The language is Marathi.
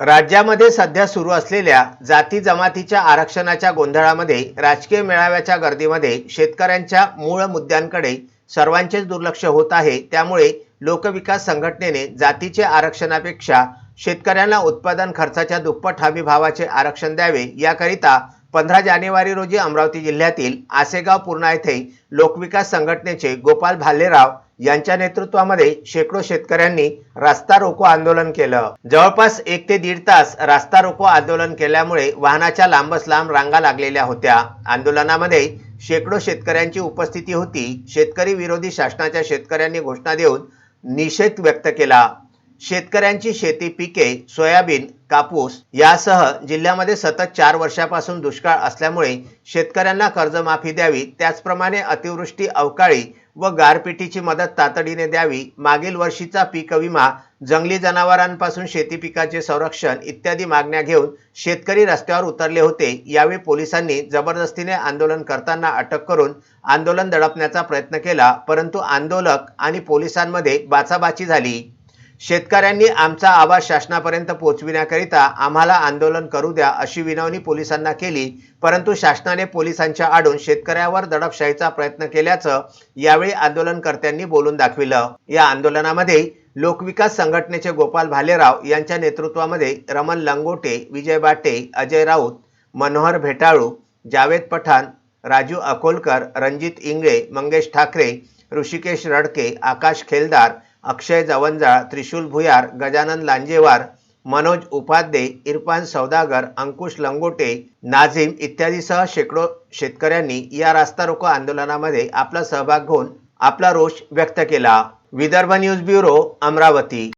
राज्यामध्ये सध्या सुरू असलेल्या जाती जमातीच्या आरक्षणाच्या गोंधळामध्ये राजकीय मेळाव्याच्या गर्दीमध्ये शेतकऱ्यांच्या मूळ मुद्द्यांकडे सर्वांचेच दुर्लक्ष होत आहे. त्यामुळे लोकविकास संघटनेने जातीचे आरक्षणापेक्षा शेतकऱ्यांना उत्पादन खर्चाच्या दुप्पट हमी भावाचे आरक्षण द्यावे. याकरिता पंधरा जानेवारी रोजी अमरावती जिल्ह्यातील आसेगाव पूर्णा येथे लोकविकास संघटनेचे गोपाल भालेराव यांच्या नेतृत्वामध्ये शेकडो शेतकऱ्यांनी रास्ता रोको आंदोलन केलं. जवळपास एक ते दीड तास रास्ता रोको आंदोलन केल्यामुळे वाहनाच्या लांबच लांब रांगा लागलेल्या होत्या. आंदोलनामध्ये शेकडो शेतकऱ्यांची उपस्थिती होती. शेतकरी विरोधी शासनाच्या शेतकऱ्यांनी घोषणा देऊन निषेध व्यक्त केला. शेतकऱ्यांची शेती पिके सोयाबीन कापूस यासह जिल्ह्यामध्ये सतत चार वर्षापासून दुष्काळ असल्यामुळे शेतकऱ्यांना कर्जमाफी द्यावी त्याचप्रमाणे अतिवृष्टी अवकाळी व गारपिटीची मदत तातडीने द्यावी मागील वर्षीचा पीक विमा जंगली जनावरांपासून शेती पिकाचे संरक्षण इत्यादी मागण्या घेऊन शेतकरी रस्त्यावर उतरले होते. यावेळी पोलिसांनी जबरदस्तीने आंदोलन करताना अटक करून आंदोलन दडपण्याचा प्रयत्न केला परंतु आंदोलक आणि पोलिसांमध्ये बाचाबाची झाली. शेतकऱ्यांनी आमचा आवाज शासनापर्यंत पोहोचविण्याकरिता आम्हाला आंदोलन करू द्या अशी विनवणी पोलिसांना केली परंतु शासनाने पोलिसांच्या आडून शेतकऱ्यावर दडपशाहीचा प्रयत्न केल्याचं यावेळी आंदोलनकर्त्यांनी बोलून दाखविलं. या आंदोलनामध्ये लोकविकास संघटनेचे गोपाल भालेराव यांच्या नेतृत्वामध्ये रमण लंगोटे विजय बाटे अजय राऊत मनोहर भेटाळू जावेद पठाण राजू अकोलकर रणजित इंगळे मंगेश ठाकरे ऋषिकेश रडके आकाश खेलदार अक्षय जवंजाळ त्रिशूल भुयार गजानन लांजेवार मनोज उपाध्ये इरफान सौदागर अंकुश लंगोटे नाझीम इत्यादीसह शेकडो शेतकऱ्यांनी या रास्ता रोको आंदोलनामध्ये आपला सहभाग घेऊन आपला रोष व्यक्त केला. Vidarbha news bureau Amravati.